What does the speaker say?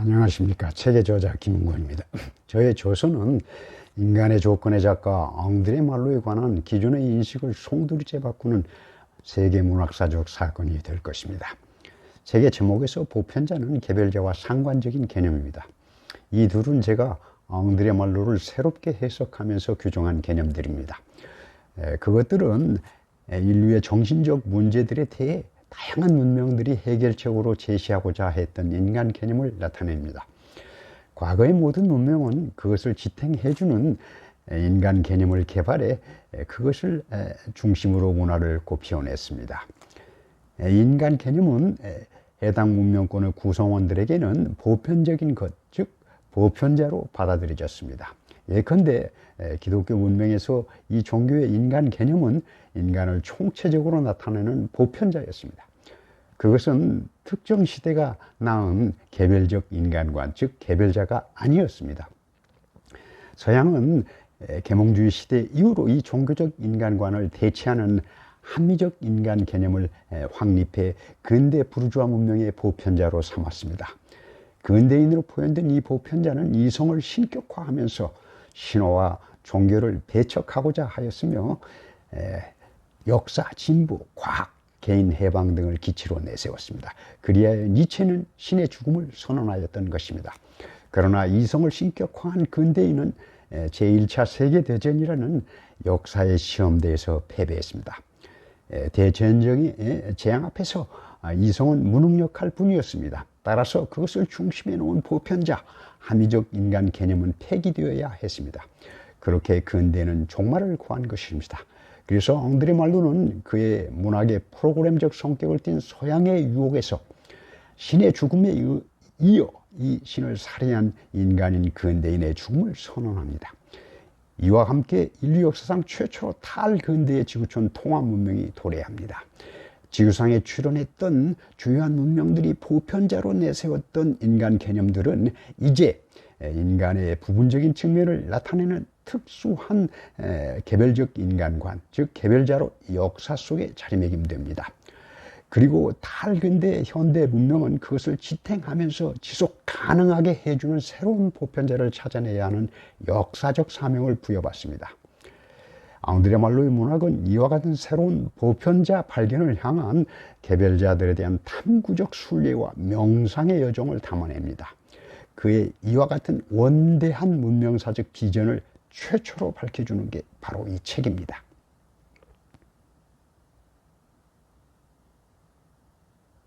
안녕하십니까. 책의 저자 김은권입니다. 저의 저서는 인간의 조건의 작가 앙드레 말로에 관한 기존의 인식을 송두리째 바꾸는 세계 문학사적 사건이 될 것입니다. 책의 제목에서 보편자는 개별자와 상관적인 개념입니다. 이 둘은 제가 앙드레 말로를 새롭게 해석하면서 규정한 개념들입니다. 에, 그것들은 에, 인류의 정신적 문제들에 대해 다양한 문명들이 해결책으로 제시하고자 했던 인간 개념을 나타냅니다. 과거의 모든 문명은 그것을 지탱해주는 인간 개념을 개발해 그것을 중심으로 문화를 꼽히어냈습니다. 인간 개념은 해당 문명권의 구성원들에게는 보편적인 것, 즉 보편자로 받아들여졌습니다. 예컨대 기독교 문명에서 이 종교의 인간 개념은 인간을 총체적으로 나타내는 보편자였습니다. 그것은 특정 시대가 낳은 개별적 인간관, 즉 개별자가 아니었습니다. 서양은 계몽주의 시대 이후로 이 종교적 인간관을 대체하는 합리적 인간 개념을 확립해 근대 부르주아 문명의 보편자로 삼았습니다. 근대인으로 표현된 이 보편자는 이성을 신격화하면서 신화와 종교를 배척하고자 하였으며 역사, 진보, 과학, 개인 해방 등을 기치로 내세웠습니다. 그리하여 니체는 신의 죽음을 선언하였던 것입니다. 그러나 이성을 신격화한 근대인은 제1차 세계대전이라는 역사의 시험대에서 패배했습니다. 대전쟁이 재앙 앞에서 이성은 무능력할 뿐이었습니다. 따라서 그것을 중심에 놓은 보편자, 합리적 인간 개념은 폐기되어야 했습니다. 그렇게 근대는 종말을 구한 것입니다. 그래서 앙드레 말로는 그의 문학의 프로그램적 성격을 띤 서양의 유혹에서 신의 죽음에 이어 이 신을 살해한 인간인 근대인의 죽음을 선언합니다. 이와 함께 인류 역사상 최초로 탈근대의 지구촌 통합 문명이 도래합니다. 지구상에 출현했던 주요한 문명들이 보편자로 내세웠던 인간 개념들은 이제 인간의 부분적인 측면을 나타내는 특수한 개별적 인간관, 즉 개별자로 역사 속에 자리매김됩니다. 그리고 탈근대 현대 문명은 그것을 지탱하면서 지속 가능하게 해주는 새로운 보편자를 찾아내야 하는 역사적 사명을 부여받습니다. 앙드레 말로의 문학은 이와 같은 새로운 보편자 발견을 향한 개별자들에 대한 탐구적 순례와 명상의 여정을 담아냅니다. 그의 이와 같은 원대한 문명사적 비전을 최초로 밝혀주는 게 바로 이 책입니다.